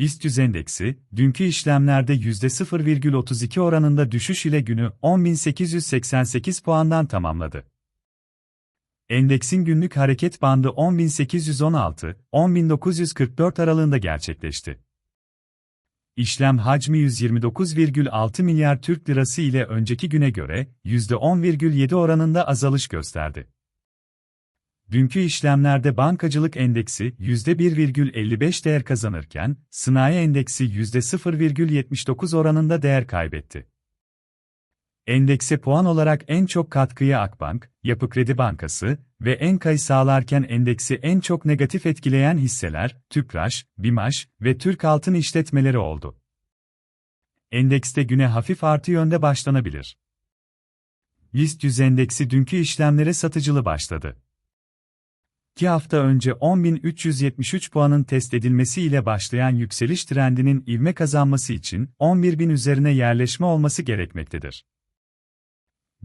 BIST 100 endeksi, dünkü işlemlerde %0,32 oranında düşüş ile günü 10.888 puandan tamamladı. Endeksin günlük hareket bandı 10.816-10.944 aralığında gerçekleşti. İşlem hacmi 129,6 milyar Türk lirası ile önceki güne göre %10,7 oranında azalış gösterdi. Dünkü işlemlerde bankacılık endeksi %1,55 değer kazanırken, sanayi endeksi %0,79 oranında değer kaybetti. Endekse puan olarak en çok katkıyı Akbank, Yapı Kredi Bankası ve Enka'yı sağlarken endeksi en çok negatif etkileyen hisseler, Tüpraş, Bimaş ve Türk Altın işletmeleri oldu. Endekste güne hafif artı yönde başlanabilir. BIST 100 endeksi dünkü işlemlere satıcılı başladı. 2 hafta önce 10.373 puanın test edilmesiyle başlayan yükseliş trendinin ivme kazanması için 11.000 üzerine yerleşme olması gerekmektedir.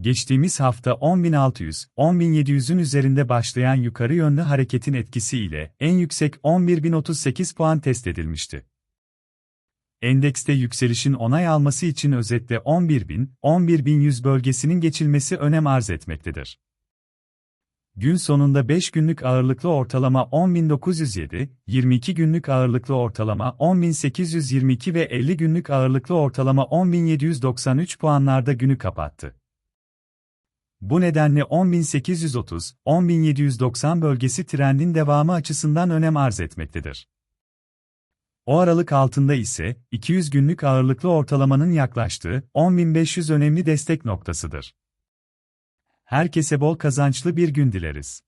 Geçtiğimiz hafta 10.600, 10.700'ün üzerinde başlayan yukarı yönlü hareketin etkisiyle en yüksek 11.038 puan test edilmişti. Endekste yükselişin onay alması için özetle 11.000, 11.100 bölgesinin geçilmesi önem arz etmektedir. Gün sonunda 5 günlük ağırlıklı ortalama 10.907, 22 günlük ağırlıklı ortalama 10.822 ve 50 günlük ağırlıklı ortalama 10.793 puanlarda günü kapattı. Bu nedenle 10.830, 10.790 bölgesi trendin devamı açısından önem arz etmektedir. O aralık altında ise 200 günlük ağırlıklı ortalamanın yaklaştığı 10.500 önemli destek noktasıdır. Herkese bol kazançlı bir gün dileriz.